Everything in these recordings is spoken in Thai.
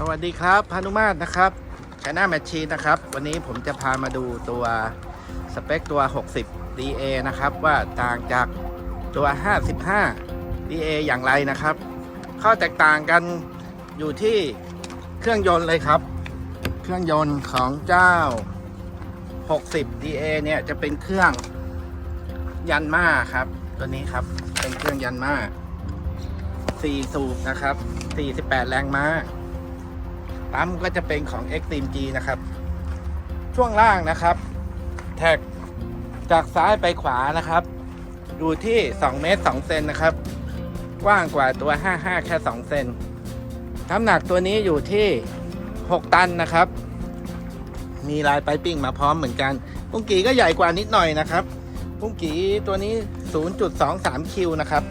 สวัสดีครับพานุมาตรนะครับชนะแมชชีนะครับ วันนี้ผมจะพามาดูตัวสเปคตัว 60 DA นะครับ ว่าต่างจากตัว 55 DA อย่างไรนะครับ ข้อแตกต่างกันอยู่ที่เครื่องยนต์เลยครับ เครื่องยนต์ของเจ้า 60 DA เนี่ยจะเป็นเครื่องยันมาครับ ตัวนี้ครับเป็นเครื่องยันมา4สูบนะครับ 48 แรงม้า ปั๊มก็จะเป็นของ Extreme G นะครับ ช่วงล่างนะครับ แท็กจากซ้ายไปขวานะครับ ดูที่ 2 เมตร 2 เซนนะครับ กว้างกว่าตัว 55 แค่ 2 เซนน้ำหนักตัวนี้อยู่ที่ 6 ตันนะครับ มีลายไปปิ้งมาพร้อมเหมือนกัน ปุ้งกีก็ใหญ่กว่านิดหน่อยนะครับ ปุ้งกีตัวนี้ 0.23 คิวนะครับ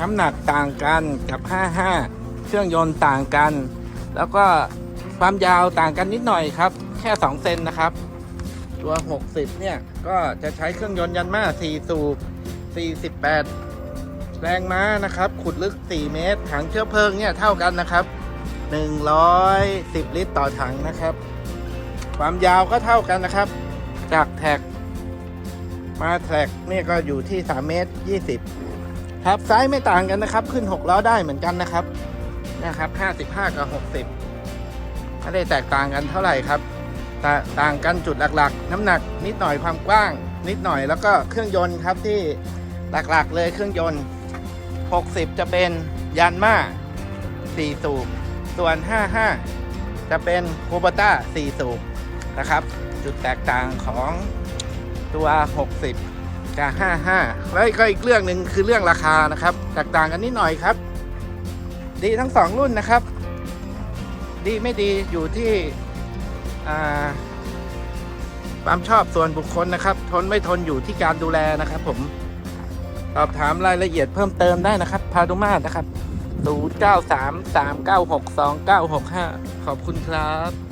น้ำหนักต่างกันกับ 55 เครื่องยนต์ต่างกัน แล้วก็ความยาวต่างกันนิดหน่อยครับ แค่ 2 เซนนะครับ ตัว 60 เนี่ย ก็จะใช้เครื่องยนต์ยันมา4 สูบ 48 แรงม้านะครับ ขุดลึก 4 เมตร ถังเชื้อเพลิงเนี่ยเท่ากันนะครับ 110 ลิตรต่อถังนะครับ ความยาวก็เท่ากันนะครับ จากแท็ก มาแท็กเนี่ยก็อยู่ที่ 3 เมตร 20 ครับไซส์ไม่ต่างกันนะครับ ขึ้น 6 ล้อได้เหมือนกันนะครับ นะครับ55 กับ 60ไม่ได้แตกต่างกันเท่าไหร่ครับตต่างกันจุดหลักๆ น้ำหนักนิดหน่อยความกว้าง นิดหน่อยแล้วก็เครื่องยนต์ครับที่หลักๆเลยเครื่องยนต์ 60 จะเป็นยันมา4สูบส่วน 55 จะเป็นโคบต้า4สูบนะครับ จุดแตกต่างของตัว 60 กับ 55 แล้วก็อีกเรื่องหนึ่งคือเรื่องราคานะครับ แตกต่างกันนิดหน่อยครับ ดีทั้งสองรุ่นนะครับ ดีไม่ดีอยู่ที่ความชอบส่วนบุคคลนะครับ ทนไม่ทนอยู่ที่การดูแลนะครับ ผมสอบถามรายละเอียดเพิ่มเติมได้นะครับ พาดุมาสนะครับ 0933962965 ขอบคุณครับ